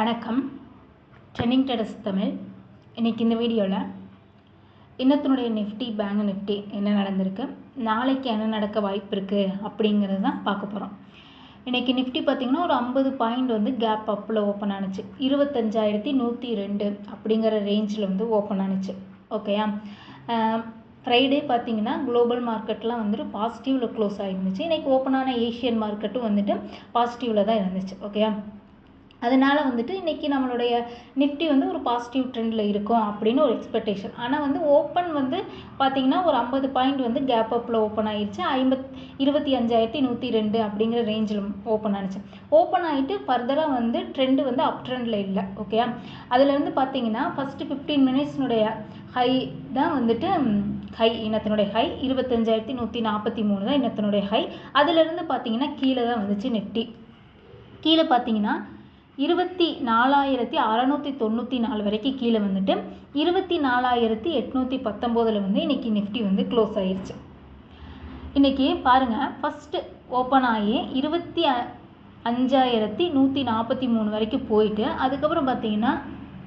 வணக்கம். ட்ரெண்டிங் டெடஸ் தமிழ். இன்றைக்கி இந்த வீடியோவில் இன்னத்தினுடைய நிஃப்டி பேங்க் நிஃப்டி என்ன நடந்திருக்கு நாளைக்கு என்ன நடக்க வாய்ப்பு இருக்குது அப்படிங்கிறது தான் பார்க்க போகிறோம் இன்றைக்கி நிஃப்டி பார்த்திங்கன்னா ஒரு ஐம்பது பாயிண்ட் வந்து கேப் அப்பில் ஓப்பன் ஆனுச்சு. இருபத்தஞ்சாயிரத்தி நூற்றி ரெண்டு அப்படிங்கிற ரேஞ்சில் வந்து ஓப்பன் ஆனுச்சு. ஓகேயா ஃப்ரைடே பார்த்தீங்கன்னா குளோபல் மார்க்கெட்லாம் வந்துட்டு பாசிட்டிவில் க்ளோஸ் ஆகிருந்துச்சு இன்றைக்கி ஓப்பனான ஏஷியன் மார்க்கெட்டும் வந்துட்டு பாசிட்டிவில் தான் இருந்துச்சு. ஓகேயா அதனால் வந்துட்டு இன்றைக்கி நம்மளுடைய நிஃப்டி வந்து ஒரு பாசிட்டிவ் ட்ரெண்டில் இருக்கும் அப்படின்னு ஒரு எக்ஸ்பெக்டேஷன் ஆனால் வந்து ஓப்பன் வந்து பார்த்திங்கன்னா ஒரு ஐம்பது பாயிண்ட் வந்து கேப் அப்பில் ஓப்பன் ஆகிடுச்சு ஐம்பத் இருபத்தி அஞ்சாயிரத்தி நூற்றி ரெண்டு அப்படிங்கிற ரேஞ்சில் ஓப்பன் ஆனிச்சு. ஓப்பன் ஆகிட்டு ஃபர்தராக வந்து ட்ரெண்டு வந்து அப் ட்ரெண்டில் இல்லை ஓகே அதுலேருந்து பார்த்தீங்கன்னா ஃபஸ்ட்டு ஃபிஃப்டீன் மினிட்ஸ்னுடைய ஹை தான் வந்துட்டு ஹை இனத்தினுடைய ஹை இருபத்தஞ்சாயிரத்தி நூற்றி நாற்பத்தி மூணு தான் இனத்தினுடைய ஹை அதிலிருந்து பார்த்தீங்கன்னா கீழே தான் வந்துச்சு நிஃப்டி கீழே பார்த்தீங்கன்னா இருபத்தி நாலாயிரத்தி அறநூற்றி தொண்ணூற்றி நாலு வரைக்கும் கீழே வந்துட்டு இருபத்தி நாலாயிரத்தி எட்நூற்றி பத்தொம்போதில் வந்து இன்றைக்கி நிஃப்டி வந்து க்ளோஸ் ஆயிடுச்சு இன்றைக்கி பாருங்கள் ஃபஸ்ட்டு ஓப்பன் ஆகி இருபத்தி அ அஞ்சாயிரத்தி நூற்றி நாற்பத்தி மூணு வரைக்கும் போயிட்டு அதுக்கப்புறம் பார்த்தீங்கன்னா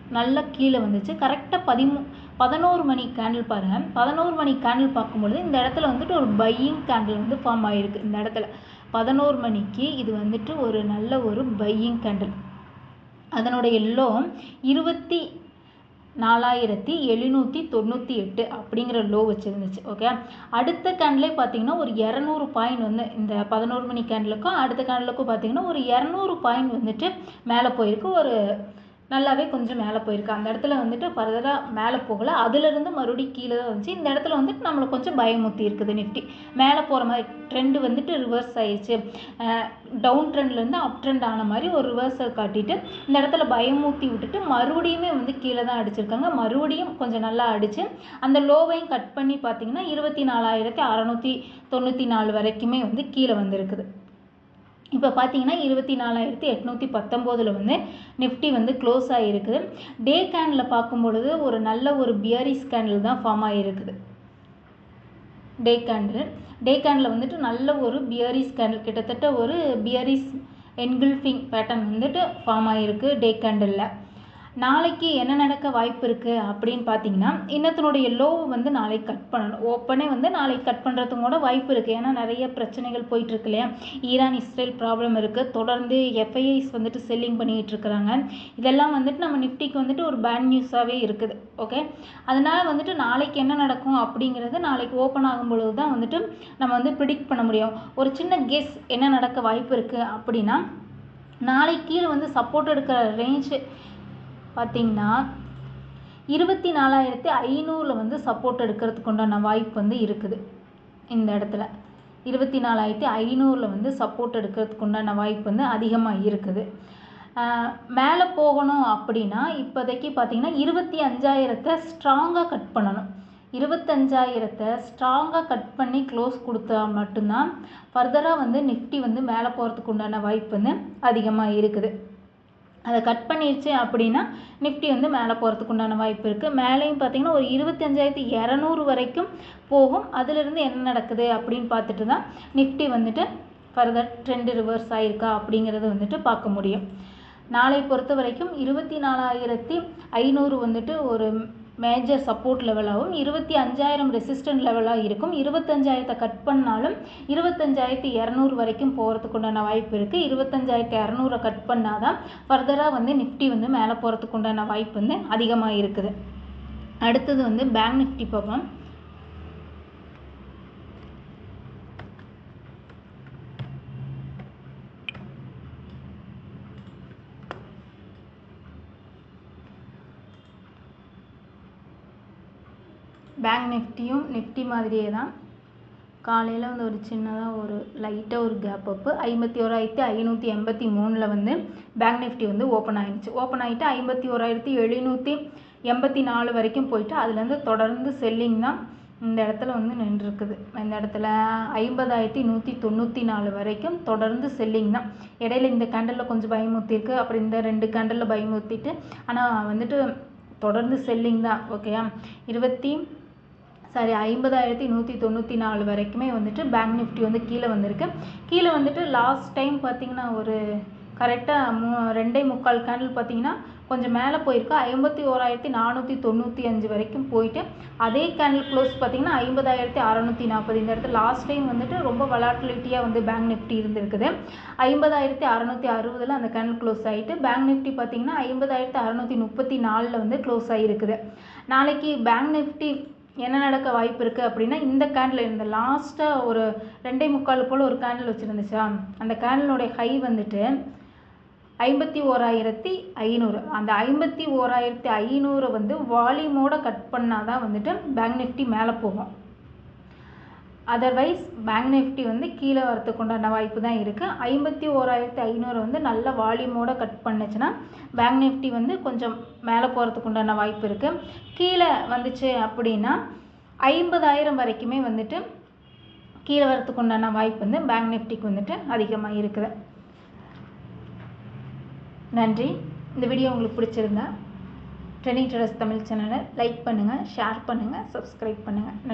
நல்லா கீழே வந்துச்சு. கரெக்டாக பதிமூ பதினோரு மணி கேண்டில் பாருங்கள் பதினோரு மணி கேண்டில் பார்க்கும்பொழுது இந்த இடத்துல வந்துட்டு ஒரு பையிங் கேண்டில் வந்து ஃபார்ம் ஆகிருக்கு இந்த இடத்துல பதினோரு மணிக்கு இது வந்துட்டு ஒரு நல்ல ஒரு பையிங் கேண்டில் அதனுடைய லோ இருபத்தி நாலாயிரத்தி எழுநூற்றி தொண்ணூற்றி எட்டு அப்படிங்கிற லோ வச்சுருந்துச்சு ஓகே அடுத்த கேண்டிலே பார்த்தீங்கன்னா ஒரு இரநூறு பாயிண்ட் வந்து இந்த பதினோரு மணி கேண்டிலுக்கும் அடுத்த கேண்டிலுக்கும் பார்த்தீங்கன்னா ஒரு இரநூறு பாயிண்ட் வந்துட்டு மேலே போயிருக்கு. ஒரு நல்லாவே கொஞ்சம் மேலே போயிருக்கு. அந்த இடத்துல வந்துட்டு ஃபர்தராக மேலே போகலை. அதுலேருந்து மறுபடியும் கீழே தான் வந்துச்சு. இந்த இடத்துல வந்துட்டு நம்மளுக்கு கொஞ்சம் பயமுத்தி இருக்குது நிஃப்டி. மேலே போகிற மாதிரி ட்ரெண்டு வந்துட்டு ரிவர்ஸ் ஆயிடுச்சு. டவுன் ட்ரெண்ட்லேருந்து அப் ட்ரெண்ட் ஆன மாதிரி ஒரு ரிவர்ஸை காட்டிட்டு இந்த இடத்துல பயமூத்தி விட்டுட்டு மறுபடியுமே வந்து கீழே தான் அடிச்சிருக்காங்க. மறுபடியும் கொஞ்சம் நல்லா அடித்து அந்த லோவையும் கட் பண்ணி பார்த்தீங்கன்னா இருபத்தி நாலாயிரத்தி அறநூற்றி தொண்ணூற்றி நாலு வரைக்குமே வந்து கீழே வந்திருக்குது. இப்போ பார்த்தீங்கன்னா இருபத்தி நாலாயிரத்தி எட்நூற்றி பத்தொம்போதில் வந்து நிஃப்டி வந்து க்ளோஸ் ஆகிருக்குது டே கேனில் பார்க்கும் பொழுது ஒரு நல்ல ஒரு பியரிஸ் கேண்டில் தான் ஃபார்ம் ஆகிருக்குது டே கேண்டில் டே கேண்டில் வந்துட்டு நல்ல ஒரு பியரிஸ் கேண்டில் கிட்டத்தட்ட ஒரு பியரிஸ் என்கில்ஃபிங் பேட்டர்ன் வந்துட்டு ஃபார்ம் ஆகிருக்கு டே கேண்டிலில் நாளைக்கு என்ன நடக்க வாய்ப்பு இருக்குது அப்படின்னு பார்த்தீங்கன்னா இன்னத்தினுடைய லோவை வந்து நாளைக்கு கட் பண்ணணும். ஓப்பனே வந்து நாளைக்கு கட் பண்ணுறதுக்கும் கூட வாய்ப்பு இருக்குது ஏன்னா நிறைய பிரச்சனைகள் போயிட்டுருக்கு இல்லையா? ஈரான் இஸ்ரேல் ப்ராப்ளம் இருக்குது தொடர்ந்து எஃப்ஐஐஸ் வந்துட்டு செல்லிங் பண்ணிக்கிட்டு இருக்கிறாங்க. இதெல்லாம் வந்துட்டு நம்ம நிஃப்டிக்கு வந்துட்டு ஒரு பேட் நியூஸாகவே இருக்குது. ஓகே அதனால் வந்துட்டு நாளைக்கு என்ன நடக்கும் அப்படிங்கிறது நாளைக்கு ஓப்பன் ஆகும் பொழுது தான் வந்துட்டு நம்ம வந்து ப்ரிடிக்ட் பண்ண முடியும். ஒரு சின்ன கெஸ் என்ன நடக்க வாய்ப்பு இருக்குது அப்படின்னா நாளைக்கு கீழே வந்து சப்போர்ட் எடுக்கிற ரேஞ்சு பார்த்திங்கன்னா இருபத்தி நாலாயிரத்தி ஐநூறில் வந்து சப்போர்ட் எடுக்கிறதுக்கு உண்டான வாய்ப்பு வந்து இருக்குது. இந்த இடத்துல. இருபத்தி நாலாயிரத்தி ஐநூறில் வந்து சப்போர்ட் எடுக்கிறதுக்கு உண்டான வாய்ப்பு வந்து அதிகமாக இருக்குது. மேலே போகணும் அப்படின்னா இப்போதைக்கு பார்த்திங்கன்னா இருபத்தி அஞ்சாயிரத்தை ஸ்ட்ராங்காக கட் பண்ணணும். இருபத்தஞ்சாயிரத்தை ஸ்ட்ராங்காக கட் பண்ணி க்ளோஸ் கொடுத்தா மட்டும்தான் ஃபர்தராக வந்து நிஃப்டி வந்து மேலே போகிறதுக்கு உண்டான வாய்ப்பு வந்து அதிகமாக இருக்குது. அதை கட் பண்ணிடுச்சு அப்படின்னா நிஃப்டி வந்து மேலே போகிறதுக்கு உண்டான வாய்ப்பு இருக்குது மேலேயும் பார்த்தீங்கன்னா ஒரு இருபத்தஞ்சாயிரத்தி இரநூறு வரைக்கும் போகும். அதிலிருந்து என்ன நடக்குது அப்படின்னு பார்த்துட்டு தான் நிஃப்டி வந்துட்டு ஃபர்தர் ட்ரெண்டு ரிவர்ஸ் ஆகிருக்கா அப்படிங்கிறத வந்துட்டு பார்க்க முடியும். நாளை பொறுத்த வரைக்கும் இருபத்தி நாலாயிரத்தி ஐநூறு வந்துட்டு ஒரு மேஜர் சப்போர்ட் லெவலாகவும் இருபத்தி அஞ்சாயிரம் ரெசிஸ்டன்ட் லெவலாக இருக்கும். இருபத்தஞ்சாயிரத்தை கட் பண்ணாலும் இருபத்தஞ்சாயிரத்தி இரநூறு வரைக்கும் போகிறதுக்கு உண்டான வாய்ப்பு இருக்குது இருபத்தஞ்சாயிரத்தி இரநூறை கட் பண்ணால் தான் ஃபர்தராக வந்து நிஃப்டி வந்து மேலே போகிறதுக்கு உண்டான வாய்ப்பு வந்து அதிகமாக இருக்குது. அடுத்தது வந்து பேங்க் நிஃப்டி பார்ப்போம். பேங்க் நிஃப்டியும் நிஃப்டி மாதிரியே தான். காலையில் வந்து ஒரு சின்னதாக ஒரு லைட்டாக ஒரு கேப் அப்பு ஐம்பத்தி ஓராயிரத்தி ஐநூற்றி எண்பத்தி மூணில் வந்து பேங்க் நிஃப்டி வந்து ஓப்பன் ஆகிடுச்சு ஓப்பன் ஆகிட்டு ஐம்பத்தி ஓராயிரத்தி எழுநூற்றி எண்பத்தி நாலு வரைக்கும் போயிட்டு அதுலேருந்து தொடர்ந்து செல்லிங் தான் இந்த இடத்துல வந்து நின்றுருக்குது. இந்த இடத்துல ஐம்பதாயிரத்தி நூற்றி தொண்ணூற்றி நாலு வரைக்கும் தொடர்ந்து செல்லிங் தான். இடையில இந்த கேண்டலில் கொஞ்சம் பயமுத்திருக்கு அப்புறம் இந்த ரெண்டு கேண்டலில் பயமுத்திட்டு ஆனால் வந்துட்டு தொடர்ந்து செல்லிங் தான். ஓகேயா இருபத்தி சாரி ஐம்பதாயிரத்தி நூற்றி தொண்ணூற்றி நாலு வரைக்குமே வந்துட்டு பேங்க் நிஃப்டி வந்து கீழே வந்திருக்கு. கீழே வந்துட்டு லாஸ்ட் டைம் பார்த்தீங்கன்னா ஒரு கரெக்டாக மூ ரெண்டே முக்கால் கேண்டில் பார்த்தீங்கன்னா கொஞ்சம் மேலே போயிருக்கு. ஐம்பத்தி ஓராயிரத்தி நானூற்றி தொண்ணூற்றி அஞ்சு வரைக்கும் போயிட்டு அதே கேண்டில் க்ளோஸ் பார்த்தீங்கன்னா ஐம்பதாயிரத்தி அறநூற்றி நாற்பது. இந்த இடத்துல லாஸ்ட் டைம் வந்துட்டு ரொம்ப வலாட்டிலிட்டியாக வந்து பேங்க் நிஃப்டி இருந்திருக்குது. ஐம்பதாயிரத்தி அறநூற்றி அறுபதில் அந்த கேண்டில் க்ளோஸ் ஆகிட்டு பேங்க் நிஃப்டி பார்த்தீங்கன்னா ஐம்பதாயிரத்தி அறநூற்றி முப்பத்தி நாலில் வந்து க்ளோஸ் ஆகிருக்குது நாளைக்கு பேங்க் நிஃப்டி என்ன நடக்க வாய்ப்பு இருக்குது அப்படின்னா இந்த கேண்டில் இந்த லாஸ்ட்டாக ஒரு ரெண்டே முக்கால் போல் ஒரு கேண்டில் வச்சுருந்துச்சா? அந்த கேண்டிலோடைய ஹை வந்துட்டு ஐம்பத்தி ஓராயிரத்தி ஐநூறு. அந்த ஐம்பத்தி ஓராயிரத்தி ஐநூறு வந்து வால்யூமோட கட் பண்ணால் தான் வந்துட்டு பேங்க் நிஃப்டி மேலே போகும். அதர்வைஸ் பேங்க் நிஃப்டி வந்து கீழே வரத்துக்கு உண்டான வாய்ப்பு தான் இருக்குது ஐம்பத்தி ஓராயிரத்தி ஐநூறு வந்து நல்ல வால்யூமோடு கட் பண்ணுச்சுன்னா பேங்க் நிஃப்டி வந்து கொஞ்சம் மேலே போகிறதுக்கு உண்டான வாய்ப்பு இருக்குது கீழே வந்துச்சு அப்படின்னா ஐம்பதாயிரம் வரைக்குமே வந்துட்டு கீழே வரத்துக்கு உண்டான வாய்ப்பு வந்து பேங்க் நிஃப்டிக்கு வந்துட்டு அதிகமாக இருக்குது. நன்றி. இந்த வீடியோ உங்களுக்கு பிடிச்சிருந்தா ட்ரெண்டிங் ட்ரெடர்ஸ் தமிழ் சேனலை லைக் பண்ணுங்கள் ஷேர் பண்ணுங்கள் சப்ஸ்கிரைப் பண்ணுங்கள்